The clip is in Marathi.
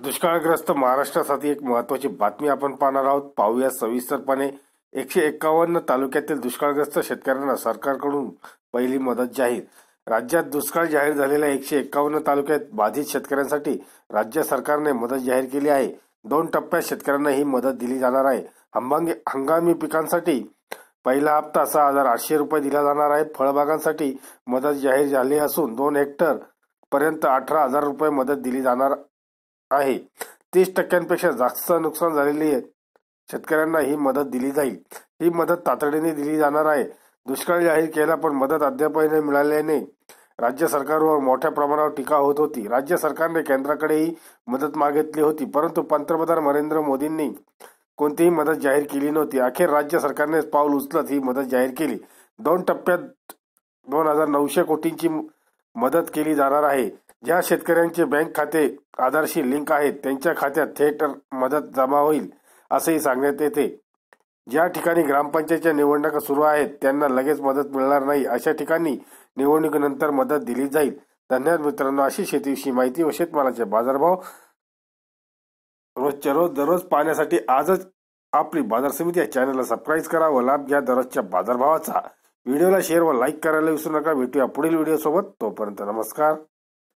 दुष्काळग्रस्त महाराष्ट्रासाठी एक महत्वाची बातमी आपण पाहणार आहोत. पाहूया सविस्तरपणे. एकशे एकावन्न तालुक्यातील दुष्काळग्रस्त शेतकऱ्यांना सरकारकडून पहिली मदत जाहीर. राज्यात दुष्काळ जाहीर झालेल्या एकशे एकावन्न तालुक्यात बाधित शेतकऱ्यांसाठी राज्य सरकारने मदत जाहीर केली आहे. दोन टप्प्यात शेतकऱ्यांना ही मदत दिली जाणार आहे. हंगामी हंगामी पिकांसाठी पहिला हप्ता सहा हजार आठशे रुपये दिला जाणार आहे. फळबागांसाठी मदत जाहीर झाली असून दोन हेक्टर पर्यंत अठरा हजार रुपये मदत दिली जाणार आहे. तीस टक्क्यांपेक्षा जास्त नुकसान झालेली शेतकऱ्यांना ही मदत दिली जाईल. ही मदत तातडीने दिली जाणार आहे. दुष्काळ जाहीर केला पण मदत अद्यापही मिळाल्याने राज्य सरकारवर मोठ्या प्रमाणावर टीका होत होती. राज्य सरकारने केंद्राकडेही मदत मागितली होती परंतु पंतप्रधान नरेंद्र मोदींनी कोणतीही मदत जाहीर केली नव्हती. अखेर राज्य सरकारने पाऊल उचलत ही मदत जाहीर केली. दोन टप्प्यात दोन हजार नऊशे कोटींची मदत केली जाणार आहे. ज्या शेतकऱ्यांचे बँक खाते आधारशी लिंक आहेत त्यांच्या खात्यात थेट मदत जमा होईल असेही सांगण्यात येते. ज्या ठिकाणी ग्रामपंचायतच्या निवडणुका सुरू आहेत त्यांना लगेच मदत मिळणार नाही अशा ठिकाणी निवडणुकीनंतर मदत दिली जाईल. धन्यवाद मित्रांनो अशी शेतीविषयी माहिती व शेतमालाचे बाजारभाव रोजच्या रोज दररोज पाहण्यासाठी आजच आपली बाजार समिती या चॅनलला सबस्क्राईब करा व लाभ घ्या दररोजच्या बाजारभावाचा. व्हिडिओला शेअर व लाईक करायला विसरू नका. भेटूया पुढील व्हिडिओ सोबत तोपर्यंत नमस्कार.